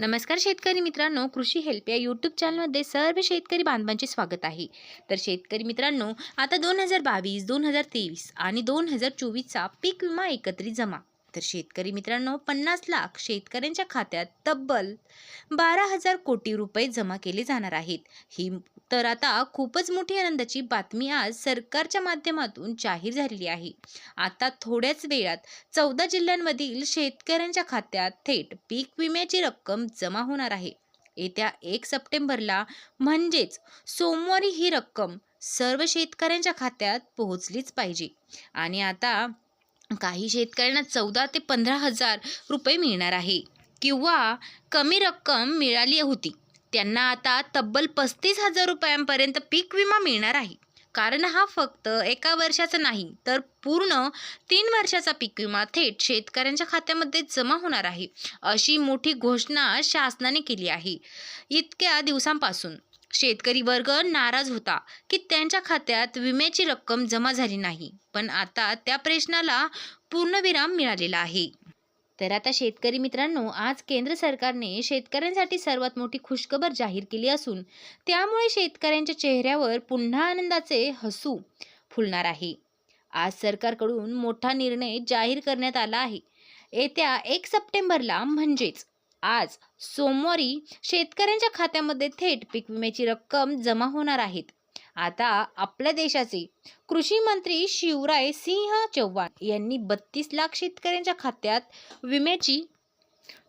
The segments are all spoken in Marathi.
नमस्कार शेतकरी मित्रांनो कृषी हेल्प या यूट्यूब चॅनलमध्ये सर्व शेतकरी बांधवांचे स्वागत आहे. तर शेतकरी मित्रांनो आता दोन हजार बावीस दोन हजार तेवीस आणि दोन हजार चोवीसचा पीक विमा एकत्रित जमा. तर शेतकरी मित्रांनो पन्नास लाख शेतकऱ्यांच्या खात्यात तब्बल बारा हजार कोटी रुपये जमा केले जाणार आहेत. ही तर आता खूपच मोठी आनंदाची बातमी आज सरकारच्या माध्यमातून जाहीर झालेली आहे. आता थोड्याच वेळात चौदा जिल्ह्यांमधील शेतकऱ्यांच्या खात्यात थेट पीक विम्याची रक्कम जमा होणार आहे. येत्या एक सप्टेंबरला म्हणजेच सोमवारी ही रक्कम सर्व शेतकऱ्यांच्या खात्यात पोहोचलीच पाहिजे. आणि आता काही शेतकऱ्यांना चौदा ते पंधरा हजार रुपये मिळणार आहे. किंवा कमी रक्कम मिळाली होती. त्यांना आता तब्बल पस्तीस हजार रुपयांपर्यंत पीक विमा मिळणार आहे. कारण हा फक्त एका वर्षाचा नाही तर पूर्ण तीन वर्षाचा पीक विमा थेट शेतकऱ्यांच्या खात्यामध्ये जमा होणार आहे अशी मोठी घोषणा शासनाने केली आहे. इतक्या दिवसांपासून शेतकरी वर्ग नाराज होता की त्यांच्या खात्यात विम्याची रक्कम जमा झाली नाही. पण आता त्या प्रश्नाला पूर्णविराम मिळालेला आहे. तर आता शेतकरी मित्रांनो आज केंद्र सरकारने शेतकऱ्यांसाठी सर्वात मोठी खुशखबर जाहीर केली असून त्यामुळे शेतकऱ्यांच्या चेहऱ्यावर पुन्हा आनंदाचे हसू फुलणार आहे. आज सरकारकडून मोठा निर्णय जाहीर करण्यात आला आहे. येत्या एक सप्टेंबरला म्हणजेच आज सोमवारी शेतकऱ्यांच्या खात्यामध्ये थेट पीक विम्याची रक्कम जमा होणार आहेत आता आपल्या देशाचे कृषी मंत्री शिवराय सिंह चौहान यांनी बत्तीस लाख शेतकऱ्यांच्या खात्यात विम्याची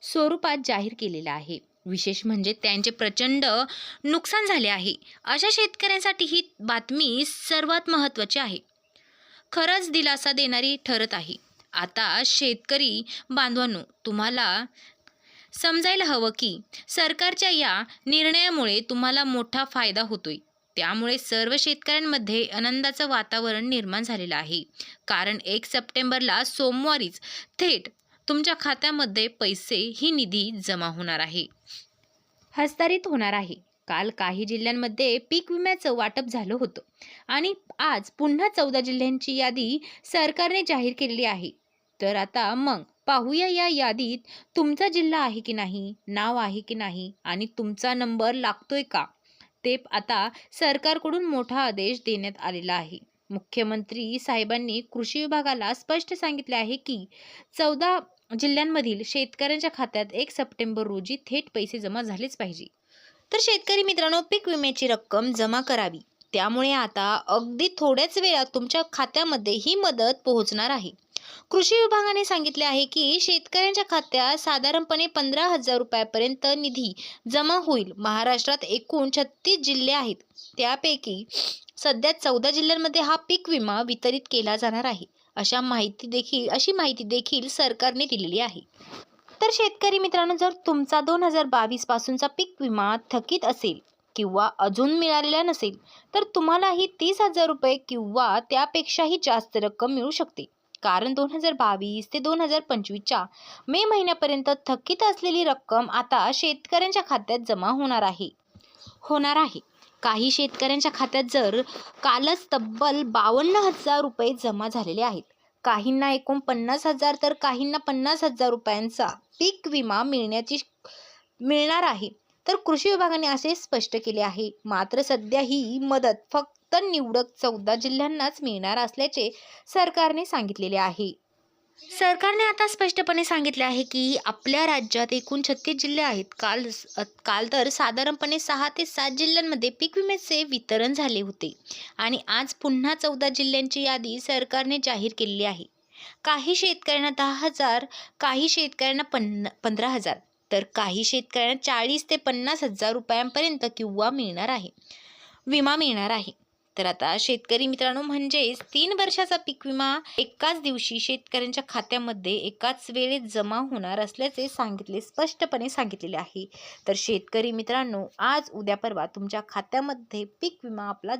स्वरूपात जाहीर केलेला आहे. विशेष म्हणजे त्यांचे प्रचंड नुकसान झाले आहे. अशा शेतकऱ्यांसाठी ही बातमी सर्वात महत्त्वाची आहे. खरंच दिलासा देणारी ठरत आहे. आता शेतकरी बांधवांनो तुम्हाला समजायला हवं की सरकारच्या या निर्णयामुळे तुम्हाला मोठा फायदा होतोय. त्यामुळे सर्व शेतकऱ्यांमध्ये आनंदाचं वातावरण निर्माण झालेलं आहे. कारण एक सप्टेंबरला सोमवारीच थेट तुमच्या खात्यामध्ये पैसे ही निधी जमा होणार आहे. हस्तांतरित होणार आहे. काल काही जिल्ह्यांमध्ये पीक विम्याचं वाटप झालं होतं. आणि आज पुन्हा चौदा जिल्ह्यांची यादी सरकारने जाहीर केलेली आहे. तर आता मग पाहूया या यादीत तुमचा जिल्हा आहे की नाही नाव आहे की नाही आणि तुमचा नंबर लागतोय का? ते आता सरकारकडून मोठा आदेश देण्यात आलेला आहे. मुख्यमंत्री साहेबांनी कृषी विभागाला स्पष्ट सांगितले आहे की चौदा जिल्ह्यांमधील शेतकऱ्यांच्या खात्यात एक सप्टेंबर रोजी थेट पैसे जमा झालेच पाहिजे. तर शेतकरी मित्रांनो पीक विम्याची रक्कम जमा करावी. त्यामुळे आता अगदी थोड्याच वेळात तुमच्या खात्यामध्ये ही मदत पोहोचणार आहे. कृषी विभागाने सांगितले आहे की शेतकऱ्यांच्या खात्यात साधारणपणे पंधरा हजार रुपयापर्यंत निधी जमा होईल. महाराष्ट्रात एकूण छत्तीस जिल्हे आहेत. त्यापैकी सध्या चौदा जिल्ह्यांमध्ये हा पीक विमा वितरित केला जाणार आहे. अशा माहिती देखील अशी माहिती देखील सरकारने दिलेली आहे. तर शेतकरी मित्रांनो जर तुमचा दोन हजार बावीस पासूनचा पीक विमा थकीत असेल किंवा अजून मिळालेला नसेल तर तुम्हालाही तीस हजार रुपये किंवा त्यापेक्षाही जास्त रक्कम मिळू शकते. कारण दोन हजार बावीस ते दोन हजार पंचवीसच्या मे महिन्यापर्यंत थकीत असलेली रक्कम आता शेतकऱ्यांच्या खात्यात जमा होणार आहे. होणार आहे. काही शेतकऱ्यांच्या खात्यात जर कालच तब्बल बावन्न हजार रुपये जमा झालेले आहेत. काहींना एकूण पन्नास हजार तर काहींना पन्नास हजार रुपयांचा पीक विमा मिळण्याची मिळणार आहे. तर कृषी विभागाने असे स्पष्ट केले आहे. मात्र सध्या ही मदत फक्त निवडक चौदा जिल्ह्यांनाच मिळणार असल्याचे सरकारने सांगितलेले आहे. सरकारने आता स्पष्टपणे सांगितले आहे की आपल्या राज्यात एकूण छत्तीस जिल्हे आहेत. काल काल तर साधारणपणे सहा ते सात जिल्ह्यांमध्ये पीक विम्याचे वितरण झाले होते. आणि आज पुन्हा चौदा जिल्ह्यांची यादी सरकारने जाहीर केलेली आहे. काही शेतकऱ्यांना दहा हजार काही शेतकऱ्यांना पन्न पंधरा हजार तर काही शेतकऱ्यांना चाळीस ते पन्नास हजार रुपयांपर्यंत किंवा मिळणार आहे. विमा मिळणार आहे. तर आता शेतकरी मित्रांनो म्हणजेच तीन वर्षाचा पीक विमा एकाच दिवशी शेतकऱ्यांच्या खात्यामध्ये एकाच वेळेत जमा होणार असल्याचे सांगितले स्पष्टपणे सांगितलेले आहे. तर शेतकरी मित्रांनो आज उद्या परवा तुमच्या खात्यामध्ये पीक विमा आपला